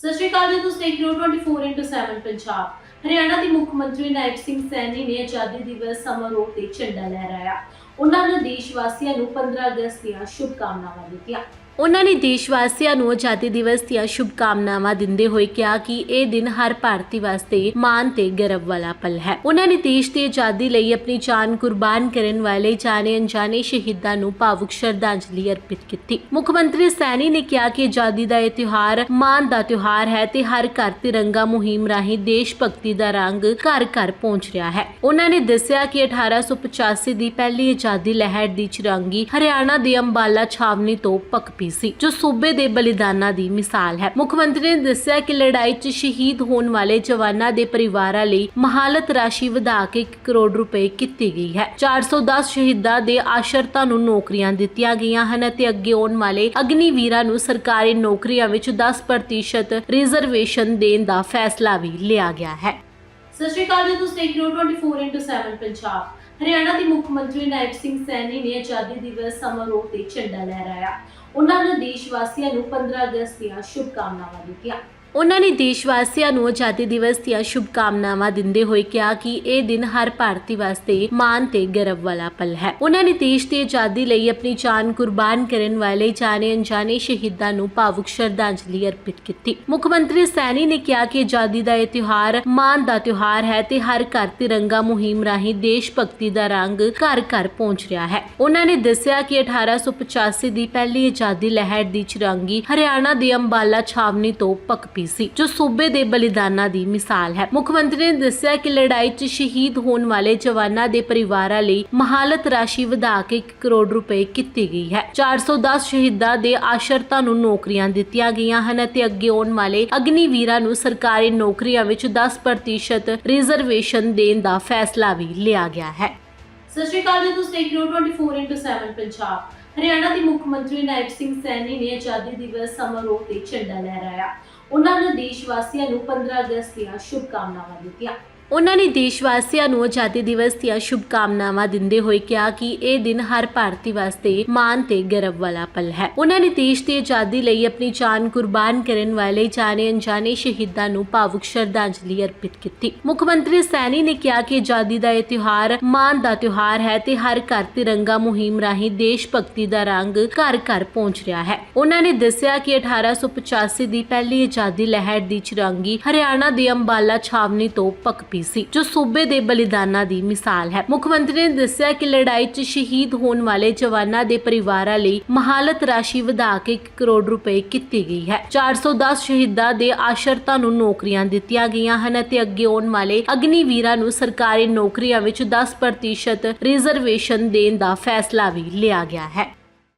ਸਤਿ ਸ਼੍ਰੀ ਅਕਾਲ ਜੀ, ਤੁਸੀਂ ਦੇਖ ਰਹੇ ਹੋ 24/7 ਪੰਜਾਬ। ਹਰਿਆਣਾ ਦੇ ਮੁੱਖ ਮੰਤਰੀ ਨਾਇਬ ਸਿੰਘ ਸੈਣੀ ਨੇ ਆਜ਼ਾਦੀ ਦਿਵਸ ਸਮਾਰੋਹ ਤੇ ਝੰਡਾ ਲਹਿਰਾਇਆ। ਉਹਨਾਂ ਨੇ ਦੇਸ਼ ਵਾਸੀਆਂ ਨੂੰ 15 ਅਗਸਤ ਦੀਆਂ ਸ਼ੁਭਕਾਮਨਾਵਾਂ ਦਿੱਤੀਆਂ। ਉਹਨਾਂ ਨੇ ਦੇਸ਼ ਵਾਸੀਆਂ ਨੂੰ ਆਜ਼ਾਦੀ ਦਿਵਸ ਦੀਆਂ ਸ਼ੁਭਕਾਮਨਾਵਾਂ ਦਿੰਦੇ ਹੋਏ ਕਿਹਾ ਕਿ ਇਹ ਦਿਨ ਹਰ ਭਾਰਤੀ ਵਾਸਤੇ ਮਾਣ ਤੇ ਗਰਵ ਵਾਲਾ ਪਲ ਹੈ। ਉਹਨਾਂ ਨੇ ਦੇਸ਼ ਦੀ ਆਜ਼ਾਦੀ ਲਈ ਆਪਣੀ ਜਾਨ ਕੁਰਬਾਨ ਕਰਨ ਵਾਲੇ ਜਾਣੇ ਅਣਜਾਣੇ ਸ਼ਹੀਦਾਂ ਨੂੰ ਭਾਵੁਕ ਸ਼ਰਧਾਂਜਲੀ ਅਰਪਿਤ ਕੀਤੀ। ਮੁੱਖ ਮੰਤਰੀ ਸੈਣੀ ਨੇ ਕਿਹਾ ਕਿ ਆਜ਼ਾਦੀ ਦਾ ਇਹ ਤਿਉਹਾਰ ਮਾਣ ਦਾ ਤਿਉਹਾਰ ਹੈ ਤੇ ਹਰ ਘਰ ਤਿਰੰਗਾ ਮੁਹਿੰਮ ਰਾਹੀਂ ਦੇਸ਼ ਭਗਤੀ ਦਾ ਰੰਗ ਘਰ ਘਰ ਪਹੁੰਚ ਰਿਹਾ ਹੈ। ਉਹਨਾਂ ਨੇ ਦੱਸਿਆ ਕਿ 1885 ਦੀ ਪਹਿਲੀ ਆਜ਼ਾਦੀ ਲਹਿਰ ਦੀ ਚਿਰੰਗੀ ਹਰਿਆਣਾ ਦੇ ਅੰਬਾਲਾ ਛਾਵਨੀ ਤੋਂ ਪੱਕਪੀ ਸੀ, ਜੋ ਸੂਬੇ ਦੇ ਬਲੀਦਾਨਾਂ ਦੀ ਮਿਸਾਲ ਹੈ। ਮੁੱਖ ਮੰਤਰੀ ਨੇ ਦੱਸਿਆ ਕਿ ਲੜਾਈ 'ਚ ਸ਼ਹੀਦ ਹੋਣ ਵਾਲੇ ਜਵਾਨਾਂ ਦੇ ਪਰਿਵਾਰਾਂ ਲਈ ਮਹਾਲਤ ਰਾਸ਼ੀ ਵਧਾ ਕੇ 1 ਕਰੋੜ ਰੁਪਏ ਕੀਤੀ ਗਈ ਹੈ। 410 ਸ਼ਹੀਦਾਂ ਦੇ ਆਸ਼ਰਤਾਂ ਨੂੰ ਨੌਕਰੀਆਂ ਦਿੱਤੀਆਂ ਗਈਆਂ ਹਨ ਅਤੇ ਅੱਗੇ ਆਉਣ ਵਾਲੇ ਅਗਨੀ ਨੂੰ ਸਰਕਾਰੀ ਨੌਕਰੀਆਂ ਵਿੱਚ 10% ਰਿਜ਼ਰਵੇਸ਼ਨ ਦੇਣ ਦਾ ਫੈਸਲਾ ਵੀ ਲਿਆ ਗਿਆ ਹੈ। ਸਤਿ ਸ਼੍ਰੀ ਅਕਾਲ ਜੀ, ਤੁਸੀਂ ਦੇਖ ਰਹੇ ਹੋ 24 ਪੰਜਾਬ। ਹਰਿਆਣਾ ਦੇ ਮੁੱਖ ਮੰਤਰੀ ਨਾਇਬ ਸਿੰਘ ਸੈਣੀ ਨੇ ਆਜ਼ਾਦੀ ਦਿਵਸ ਸਮਾਰੋਹ ਤੇ ਝੰਡਾ ਲਹਿਰਾਇਆ। ਉਹਨਾਂ ਨੇ ਦੇਸ਼ ਵਾਸੀਆਂ ਨੂੰ 15 ਅਗਸਤ ਦੀਆਂ ਸ਼ੁਭਕਾਮਨਾਵਾਂ ਦਿੱਤੀਆਂ ਉਹਨਾਂ ਨੇ ਦੇਸ਼ ਵਾਸੀਆਂ ਨੂੰ ਆਜ਼ਾਦੀ ਦਿਵਸ ਦੀਆਂ ਸ਼ੁਭਕਾਮਨਾਵਾਂ ਦਿੰਦੇ ਹੋਏ ਕਿਹਾ ਕਿ ਇਹ ਦਿਨ ਹਰ ਭਾਰਤੀ ਵਾਸਤੇ ਮਾਣ ਤੇ ਗਰਵ ਵਾਲਾ ਪਲ ਹੈ। ਉਹਨਾਂ ਨੇ ਦੇਸ਼ ਦੀ ਆਜ਼ਾਦੀ ਲਈ ਆਪਣੀ ਜਾਨ ਕੁਰਬਾਨ ਕਰਨ ਵਾਲੇ ਜਾਣੇ ਅਣਜਾਣੇ ਸ਼ਹੀਦਾਂ ਨੂੰ ਭਾਵੁਕ ਸ਼ਰਧਾਂਜਲੀ ਅਰਪਿਤ ਕੀਤੀ। ਮੁੱਖ ਮੰਤਰੀ ਸੈਣੀ ਨੇ ਕਿਹਾ ਕਿ ਆਜ਼ਾਦੀ ਦਾ ਇਹ ਤਿਉਹਾਰ ਮਾਣ ਦਾ ਤਿਉਹਾਰ ਹੈ ਤੇ ਹਰ ਘਰ ਤਿਰੰਗਾ ਮੁਹਿੰਮ ਰਾਹੀਂ ਦੇਸ਼ ਭਗਤੀ ਦਾ ਰੰਗ ਘਰ ਘਰ ਪਹੁੰਚ ਰਿਹਾ ਹੈ। ਉਹਨਾਂ ਨੇ ਦੱਸਿਆ ਕਿ 1885 ਦੀ ਪਹਿਲੀ ਆਜ਼ਾਦੀ ਲਹਿਰ ਦੀ ਚਿਰੰਗੀ ਹਰਿਆਣਾ ਦੇ ਅੰਬਾਲਾ ਛਾਵਨੀ ਤੋਂ ਪੱਕਪੀ ਸੀ, ਜੋ ਸੂਬੇ ਦੇ ਬਲੀਦਾਨਾਂ ਦੀ ਮਿਸਾਲ ਹੈ। ਮੁੱਖ ਮੰਤਰੀ ਨੇ ਦੱਸਿਆ ਕਿ ਲੜਾਈ 'ਚ ਸ਼ਹੀਦ ਹੋਣ ਵਾਲੇ ਜਵਾਨਾਂ ਦੇ ਪਰਿਵਾਰਾਂ ਲਈ ਮਹਾਲਤ ਰਾਸ਼ੀ ਵਧਾ ਕੇ 1 ਕਰੋੜ ਰੁਪਏ ਕੀਤੀ ਗਈ ਹੈ। 410 ਸ਼ਹੀਦਾਂ ਦੇ ਆਸ਼ਰਤਾਂ ਨੂੰ ਨੌਕਰੀਆਂ ਦਿੱਤੀਆਂ ਗਈਆਂ ਹਨ ਅਤੇ ਅੱਗੇ ਆਉਣ ਵਾਲੇ ਅਗਨੀ ਨੂੰ ਸਰਕਾਰੀ ਨੌਕਰੀਆਂ ਵਿੱਚ 10% ਰਿਜ਼ਰਵੇਸ਼ਨ ਦੇਣ ਦਾ ਫੈਸਲਾ ਵੀ ਲਿਆ ਗਿਆ ਹੈ। ਸਤਿ ਸ਼੍ਰੀ ਅਕਾਲ ਜੀ, ਤੁਸੀਂ ਦੇਖ ਰਹੇ ਹੋ 24/7 ਪੰਜਾਬ। ਹਰਿਆਣਾ ਦੇ ਮੁੱਖ ਮੰਤਰੀ ਨਾਇਬ ਸਿੰਘ ਸੈਣੀ ਨੇ ਆਜ਼ਾਦੀ ਦਿਵਸ ਸਮਾਰੋਹ ਤੇ ਝੰਡਾ ਲਹਿਰਾਇਆ। ਉਹਨਾਂ ਨੇ ਦੇਸ਼ ਵਾਸੀਆਂ ਨੂੰ 15 ਅਗਸਤ ਦੀਆਂ ਸ਼ੁਭਕਾਮਨਾਵਾਂ ਦਿੱਤੀਆਂ। ਉਹਨਾਂ ਨੇ ਦੇਸ਼ ਵਾਸੀਆਂ ਨੂੰ ਆਜ਼ਾਦੀ ਦਿਵਸ ਦੀਆਂ ਸ਼ੁਭਕਾਮਨਾਵਾਂ ਦਿੰਦੇ ਹੋਏ ਕਿਹਾ ਕਿ ਇਹ ਦਿਨ ਹਰ ਭਾਰਤੀ ਵਾਸਤੇ ਮਾਣ ਤੇ ਗਰਵ ਵਾਲਾ ਪਲ ਹੈ। ਉਹਨਾਂ ਨੇ ਦੇਸ਼ ਦੀ ਆਜ਼ਾਦੀ ਲਈ ਆਪਣੀ ਜਾਨ ਕੁਰਬਾਨ ਕਰਨ ਵਾਲੇ ਜਾਣੇ ਅਣਜਾਣੇ ਸ਼ਹੀਦਾਂ ਨੂੰ ਭਾਵੁਕ ਸ਼ਰਧਾਂਜਲੀ ਅਰਪਿਤ ਕੀਤੀ। ਮੁੱਖ ਮੰਤਰੀ ਸੈਣੀ ਨੇ ਕਿਹਾ ਕਿ ਆਜ਼ਾਦੀ ਦਾ ਇਹ ਤਿਉਹਾਰ ਮਾਣ ਦਾ ਤਿਉਹਾਰ ਹੈ ਤੇ ਹਰ ਘਰ ਤਿਰੰਗਾ ਮੁਹਿੰਮ ਰਾਹੀਂ ਦੇਸ਼ ਭਗਤੀ ਦਾ ਰੰਗ ਘਰ ਘਰ ਪਹੁੰਚ ਰਿਹਾ ਹੈ। ਉਹਨਾਂ ਨੇ ਦੱਸਿਆ ਕਿ 1885 ਦੀ ਪਹਿਲੀ ਆਜ਼ਾਦੀ ਲਹਿਰ ਦੀ ਚਿਰੰਗੀ ਹਰਿਆਣਾ ਦੇ ਅੰਬਾਲਾ ਛਾਵਨੀ ਤੋਂ ਪੱਕਪੀ ਸੀ, ਜੋ ਸੂਬੇ ਦੇ ਬਲੀਦਾਨਾਂ ਦੀ ਮਿਸਾਲ ਹੈ। ਮੁੱਖ ਮੰਤਰੀ ਨੇ ਦੱਸਿਆ ਕਿ ਲੜਾਈ 'ਚ ਸ਼ਹੀਦ ਹੋਣ ਵਾਲੇ ਜਵਾਨਾਂ ਦੇ ਪਰਿਵਾਰਾਂ ਲਈ ਮਹਾਲਤ ਰਾਸ਼ੀ ਵਧਾ ਕੇ 1 ਕਰੋੜ ਰੁਪਏ ਕੀਤੀ ਗਈ ਹੈ। 410 ਸ਼ਹੀਦਾਂ ਦੇ ਆਸ਼ਰਤਾਂ ਨੂੰ ਨੌਕਰੀਆਂ ਦਿੱਤੀਆਂ ਗਈਆਂ ਹਨ ਅਤੇ ਅੱਗੇ ਆਉਣ ਵਾਲੇ ਅਗਨੀਵੀਰਾਂ ਨੂੰ ਸਰਕਾਰੀ ਨੌਕਰੀਆਂ ਵਿੱਚ 10% ਰਿਜ਼ਰਵੇਸ਼ਨ ਦੇਣ ਦਾ ਫੈਸਲਾ ਵੀ ਲਿਆ ਗਿਆ ਹੈ।